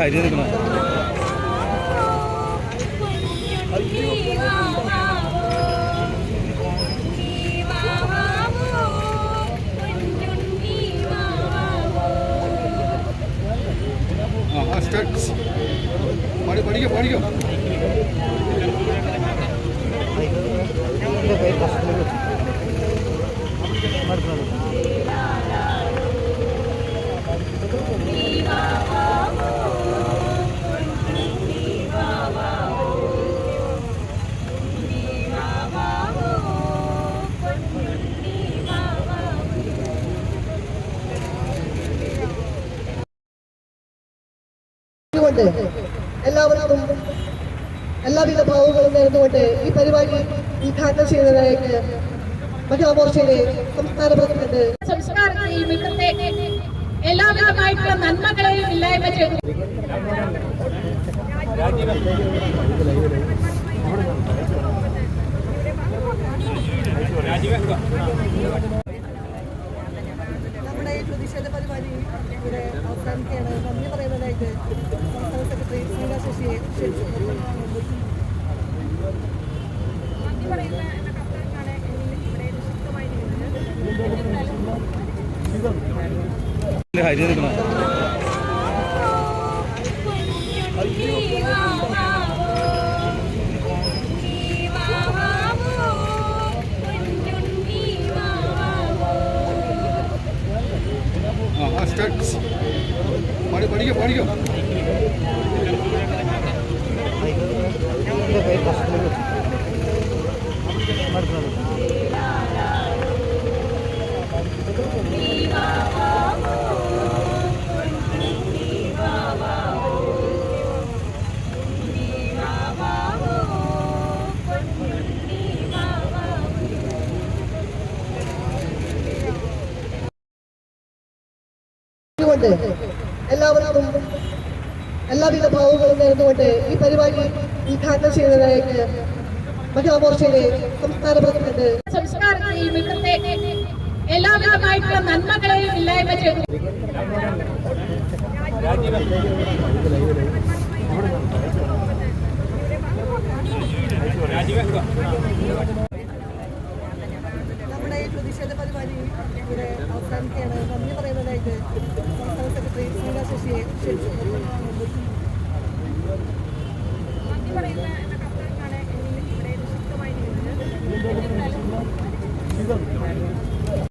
হাইডে দেখো না बड़ी बड़ी बड़ी बड़ी കൊണ്ട് എല്ലാവർക്കും എല്ലാവിധ ഭാവങ്ങളും നേർന്നുകൊണ്ട് ഈ പരിപാടി ഉദ്ഘാടനം ചെയ്യുന്നതിനായിട്ട് മഹിളാമോർച്ചയിലെ സംസ്ഥാന പ്രസിഡന്റ് സംസ്കാരത്തെയും എല്ലാവിധമായിട്ടുള്ള നന്മകളെയും ഇല്ലായ്മ ചെയ്തു. പ്രതിഷേധ പരിപാടി ഇവിടെ അവസാനിക്കുകയാണ്. നന്ദി പറയുന്നതായിട്ട് സംസ്ഥാന സെക്രട്ടറി ശ്രീല ശശിയെ ക്ഷണിച്ചു ഹരി നിൽക്കണം స్టార్ట్ పడి పడిగా పడిగా ಮಾಡ್ತಾರೆ കൊണ്ട് എല്ലാവർക്കും എല്ലാവിധ ഭാവങ്ങളും നേർന്നുകൊണ്ട് ഈ പരിപാടി ഉദ്ഘാടനം ചെയ്തതായിട്ട് മഹിളാമോർച്ചയിലെ സംസ്ഥാന പ്രസിഡന്റ് സംസ്കാരത്തെയും ഇന്നത്തെ എല്ലാവിധമായിട്ടുള്ള നന്മകളെയും ഇല്ലായ്മ ചെയ്തു. ഈ പരിപാടി ഇവിടെ അവസാനിക്കുകയാണ്. നന്ദി പറയുന്നതായിട്ട് സംസ്ഥാന സെക്രട്ടറി ശ്രീല ശശിയെ ക്ഷണിച്ചു